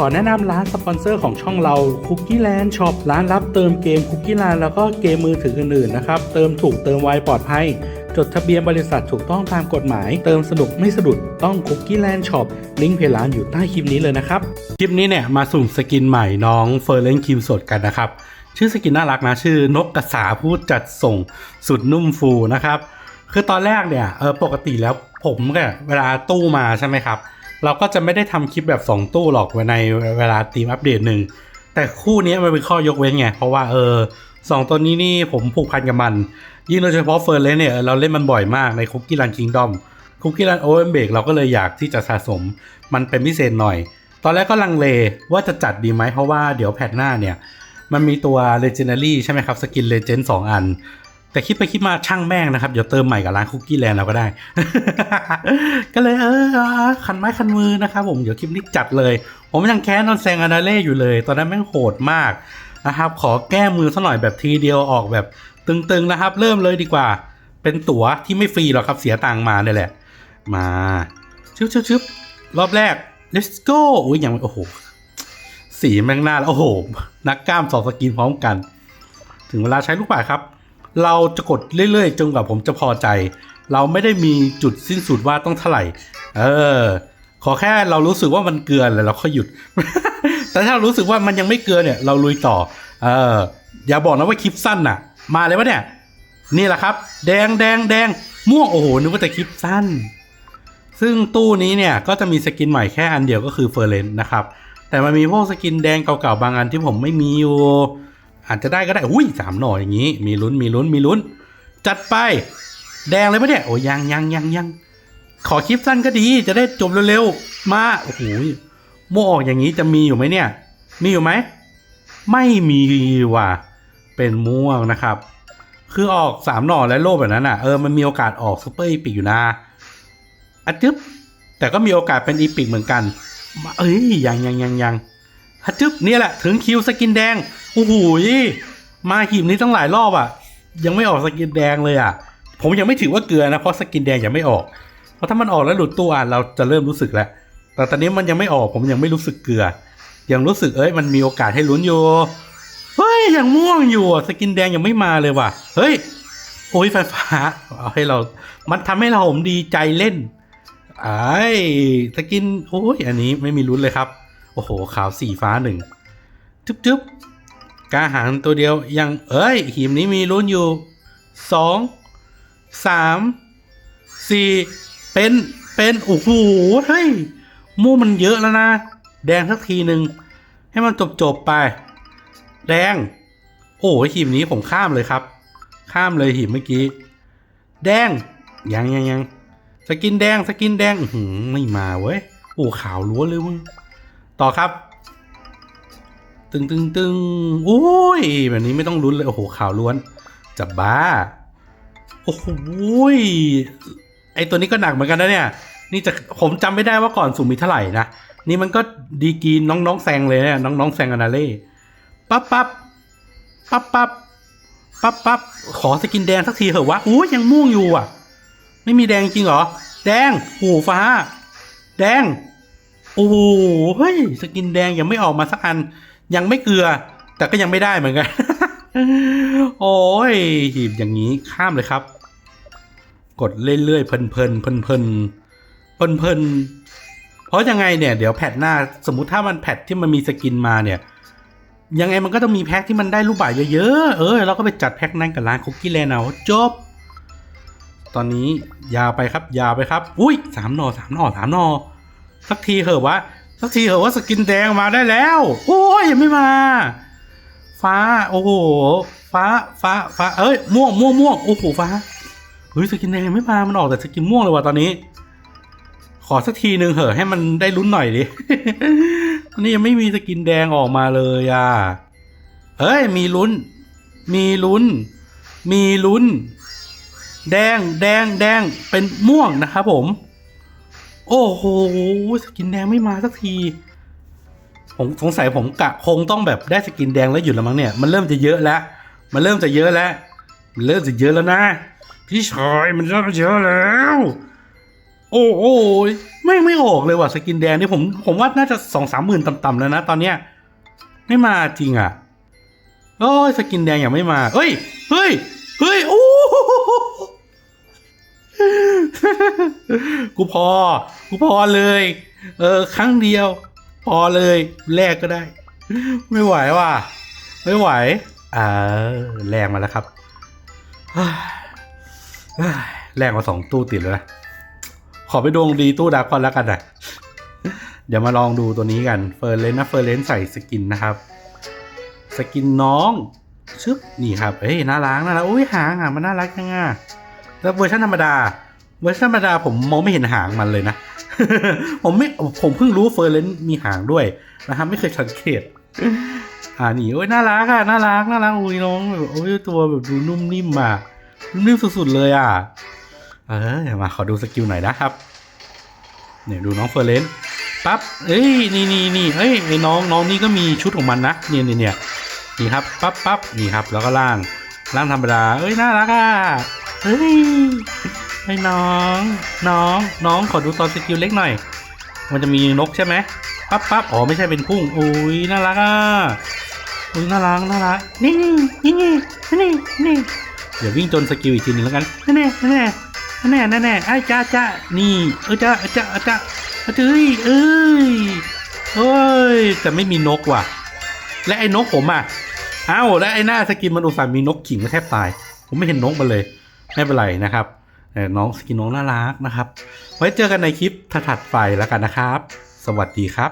ขอแนะนำร้านสปอนเซอร์ของช่องเรา Cookie Land Shop ร้านรับเติมเกม Cookie Land แล้วก็เกมมือถืออื่นๆนะครับ เติมถูกเติมไวปลอดภัย จดทะเบียนบริษัทถูกต้องตามกฎหมาย เติมสนุกไม่สะดุดต้อง Cookie Land Shop ลิงก์เพจร้านอยู่ใต้คลิปนี้เลยนะครับ คลิปนี้เนี่ยมาสุ่มสกินใหม่น้องเฟอร์เรนคิมสดกันนะครับ ชื่อสกินน่ารักนะชื่อนกกระสาพูดจัดส่งสุดนุ่มฟูนะครับคือตอนแรกเนี่ยเออปกติแล้วผมเนี่ยเวลาตู้มาใช่ไหมครับ เราก็จะไม่ได้ทำคลิปแบบ 2 ตู้หรอกในเวลาทีมอัปเดตหนึ่งแต่คู่นี้มันเป็นข้อยกเว้นไง เพราะว่าเออสองตัวนี้นี่ผมผูกพันกับมัน ยิ่งโดยเฉพาะเฟิร์นเลนเนี่ย เราเล่นมันบ่อยมากในคุกกี้รันคิงดอมคุกกี้รันโอเวอร์เบกเราก็เลยอยากที่จะสะสมมันเป็นพิเศษหน่อย ตอนแรกก็ลังเลว่าจะจัดดีไหมเพราะว่าเดี๋ยวแพทหน้าเนี่ย มันมีตัว Legendary ใช่ไหมครับ สกิน Legend 2อัน แต่คิดไปคิดมาช่างแม่งนะครับ เดี๋ยวเติมใหม่กับร้านคุกกี้แลนด์เราก็ได้ ก็เลยเออคันไม้คันมือนะครับผมเดี๋ยวคลิปนี้จัดเลย ผมยังแค้นนอนแซงอนาเล่อยู่เลย ตอนนั้นแม่งโหดมากนะครับ ขอแก้มือซะหน่อยแบบทีเดียวออกแบบตึงๆนะครับ เริ่มเลยดีกว่า เป็นตั๋วที่ไม่ฟรีหรอกครับเสียตังค์มาเนี่ยแหละ มาชึบชึบชึบรอบแรก let's go อุ้ยยังไม่โอ้โหสีแม่งหน้าแล้วโอ้โหนักกล้ามสองสกินพร้อมกัน ถึงเวลาใช้ลูกบาครับ เราจะกดเรื่อยๆ จนกว่าผมจะพอใจ เราไม่ได้มีจุดสิ้นสุดว่าต้องเท่าไหร่ เออ ขอแค่เรารู้สึกว่ามันเกลือแล้วเราค่อยหยุด แต่ถ้าเรารู้สึกว่ามันยังไม่เกลือเนี่ย เราลุยต่อ เออ อย่าบอกนะว่าคลิปสั้นน่ะ มาเลยวะเนี่ย นี่แหละครับ แดงแดงแดงม่วงโอ้โหนึกว่าแต่คลิปสั้น ซึ่งตู้นี้เนี่ยก็จะมีสกินใหม่แค่อันเดียวก็คือเฟอร์เรนนะครับ แต่มันมีพวกสกินแดงเก่าๆบางอันที่ผมไม่มีอยู่ อาจจะได้ก็ได้อุ้ยสามหน่ออย่างนี้ มีลุ้นมีลุ้นมีลุ้น จัดไป แดงเลยปะเนี่ยโอ้ยยังยังยังยังขอคลิปสั้นก็ดี จะได้จบเร็วๆมาโอ้โหโมวออกอย่างนี้จะมีอยู่ไหมเนี่ย มีอยู่ไหมไม่มีว่ะเป็นม่วงนะครับ คือออกสามหน่อและโลภแบบนั้นอะเออมันมีโอกาสออกซูเปอร์อีพิกอยู่นะอะจึ๊บแต่ก็มีโอกาสเป็นอีพิกเหมือนกันมาเอ้ยยังยังยังยังฮัดจึ๊บเนี่ยแหละถึงคิวสกินแดง โอ้โหยมาหีบนี้ตั้งหลายรอบอะ ยังไม่ออกสกินแดงเลยอะ ผมยังไม่ถือว่าเกลือนะเพราะสกินแดงยังไม่ออก เพราะถ้ามันออกแล้วหลุดตัวอะเราจะเริ่มรู้สึกแล้ว แต่ตอนนี้มันยังไม่ออกผมยังไม่รู้สึกเกลือ ยังรู้สึกเอ้ยมันมีโอกาสให้ลุ้นอยู่เฮ้ยยังม่วงอยู่สกินแดงยังไม่มาเลยว่ะ เฮ้ยโอ้ยไฟฟ้าเอาให้เรา มันทำให้เราผมดีใจเล่นไอ้สกินโอ้ยอันนี้ไม่มีลุ้นเลยครับ โอ้โหขาวสีฟ้าหนึ่งจึ๊บจึ๊บ กาหางตัวเดียวยังเอ้ยหีมนี้มีลุ้นอยู่สองสามสี่เป็นเป็นโอ้โหเฮ้ยม่มันเยอะแล้วนะ แดงสักทีหนึ่งให้มันจบจบไป แดง โอ้หีบนี้ผมข้ามเลยครับ ข้ามเลยหีบเมื่อกี้ แดงยังยังยังสกินแดงสกินแดงหืไม่มาเว้ยโอ้ขาวล้วนเลยเว้ยต่อครับ ตึงตึงตึงโอ้ย แบบนี้ไม่ต้องลุ้นเลย โอ้โหข่าวล้วนจะบ้า โอ้โหไอตัวนี้ก็หนักเหมือนกันนะเนี่ย นี่จะผมจำไม่ได้ว่าก่อนสุ่มมีเท่าไหร่นะ นี่มันก็ดีกรีน้องๆแซงเลยเนี่ยน้องๆแซงอนาเล่ปั๊บปั๊บปั๊บปั๊บปั๊บปั๊บขอสกินแดงสักทีเถอะวะโอ้ยยังม่วงอยู่อะ ไม่มีแดงจริงเหรอ แดงโอ้ฟ้า แดง โอ้เฮ้ย สกินแดงยังไม่ออกมาสักอัน ยังไม่เกลือ แต่ก็ยังไม่ได้เหมือนกัน โอ้ยหีบอย่างนี้ข้ามเลยครับ กดเรื่อยๆเพลินๆเพลินๆเพลินๆเพลินเพราะยังไงเนี่ย เดี๋ยวแพทหน้าสมมุติถ้ามันแพทที่มันมีสกินมาเนี่ย ยังไงมันก็ต้องมีแพ็คที่มันได้รูปแบบเยอะๆเออเราก็ไปจัดแพ็คนั้นกับร้านคุกกี้แลนเอาจบ ตอนนี้ยาวไปครับ ยาวไปครับ อุ้ยสามนอสามนอสามนอสักทีเหอะวะ สักทีเหอะว่าสกินแดงมาได้แล้ว โอ้ยยังไม่มา ฟ้า โอ้โห ฟ้า ฟ้า ฟ้า เอ้ย ม่วง ม่วงม่วงโอ้โห ฟ้า เฮ้ย สกินแดงไม่มา มันออกแต่สกินม่วงเลยว่ะตอนนี้ ขอสักทีหนึ่งเหอะให้มันได้ลุ้นหน่อยดิ ตอนนี้ยังไม่มีสกินแดงออกมาเลยอะ เฮ้ย มีลุ้น มีลุ้น มีลุ้น แดง แดง แดง เป็นม่วงนะครับผม โอ้โหสกินแดงไม่มาสักที ผมสงสัยผมกะคงต้องแบบได้สกินแดงแล้วหยุดแล้วมั้งเนี่ย มันเริ่มจะเยอะแล้ว มันเริ่มจะเยอะแล้ว มันเริ่มจะเยอะแล้วนะ พี่ชายมันเริ่มเยอะแล้ว โอ้โหไม่ไม่ออกเลยว่ะสกินแดงนี่ผมผมว่าน่าจะสองสามหมื่นต่ำๆแล้วนะ ตอนเนี้ยไม่มาจริงอะโอ้ยสกินแดงอยังไม่มา เฮ้ย เฮ้ย เฮ้ย โอ้ กูพอ กูพอเลย เออ ครั้งเดียว พอเลยแลกก็ได้ ไม่ไหวว่ะ ไม่ไหว อ่าแรงมาแล้วครับเฮ้ยแรงมาสองตู้ติดแล้วนะขอไปดวงดีตู้ดาร์กคอนแล้วกันนะเดี๋ยวมาลองดูตัวนี้กัน เฟอร์เรนนะ เฟอร์เรนใส่สกินนะครับ สกินน้อง ชึบ นี่ครับเอ้ย น่ารักน่ารัก อุ้ยหางหางมันน่ารักจังอะ แล้วเวอร์ชันธรรมดา เวอร์ชันธรรมดาผมมองไม่เห็นหางมันเลยนะ ผมไม่ผมเพิ่งรู้เฟอร์เรนมีหางด้วยนะครับไม่เคยสังเกตอ่านี่โอ้ยน่ารักอะน่ารักน่ารักอุ้ยน้องแบบโอ้ยตัวแบบดูนุ่มนิ่มอะนุ่มนิ่มสุดๆเลยอะ เออมาขอดูสกิลหน่อยนะครับเนี่ยดูน้องเฟอร์เรนปั๊บเอ้ยนี่นี่นี่เอ้ยไอ้น้องน้องนี่ก็มีชุดของมันนะเนี่ยเนี่ยเนี่ยนี่ครับปั๊บปั๊บนี่ครับแล้วก็ล่างล่างธรรมดาเอ้ยน่ารักอะ เฮ้ยไอ้น้อง น้อง น้องขอดูตอนสกิลเล็กหน่อย มันจะมีนกใช่ไหมปั๊บปั๊บอ๋อไม่ใช่เป็นพุ่งอุ้ยน่ารักอะอุ้ยน่ารักน่ารักนี่นี่นี่นี่นี่เดี๋ยววิ่งจนสกิลอีกทีหนึงแล้วกันแน่แน่แน่แน่แน่แน่ไอ้จ้าจ้านี่เออจ้าจ้าจ้าเอ้ยเอ้ยเอ้ยแต่ไม่มีนกว่ะ และไอ้นกผมอะอ้าวและไอ้หน้าสกินมันอุตส่าห์มีนกขิงก็แทบตาย ผมไม่เห็นนกมันเลย ไม่เป็นไรนะครับน้องสกินน้องน่ารักนะครับ ไว้เจอกันในคลิปถัดๆไปแล้วกันนะครับ สวัสดีครับ